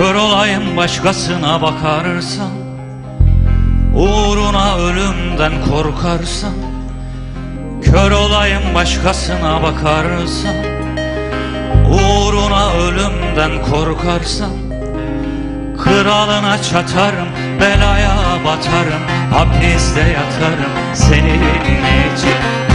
Kör olayım başkasına bakarsan Uğruna ölümden korkarsan Kör olayım başkasına bakarsan Uğruna ölümden korkarsan Kralına çatarım, belaya batarım Hapiste yatarım senin için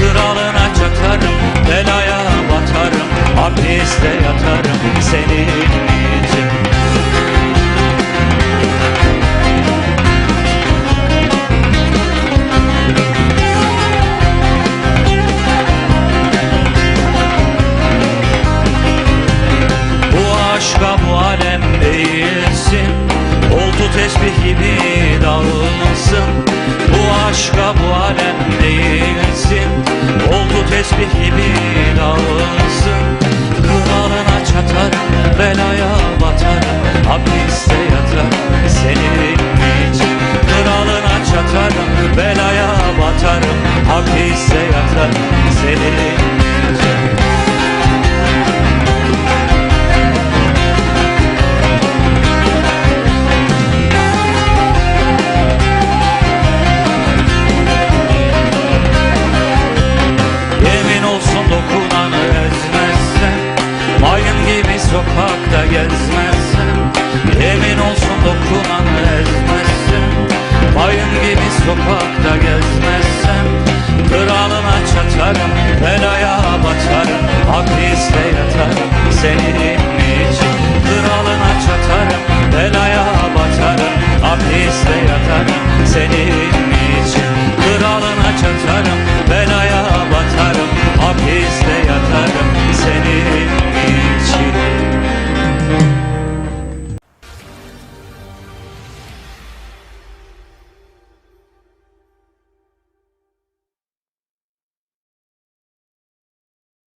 tesbih gibi dağılsın Bu aşka bu alem değilsin. Oldu tesbih gibi dağılsın. Kralına çatarım belaya batarım Hapiste yatarım senin için. Kralına çatarım belaya batarım Hapiste yatarım senin saçarım Ben ayağa batarım Hapiste yatarım Seni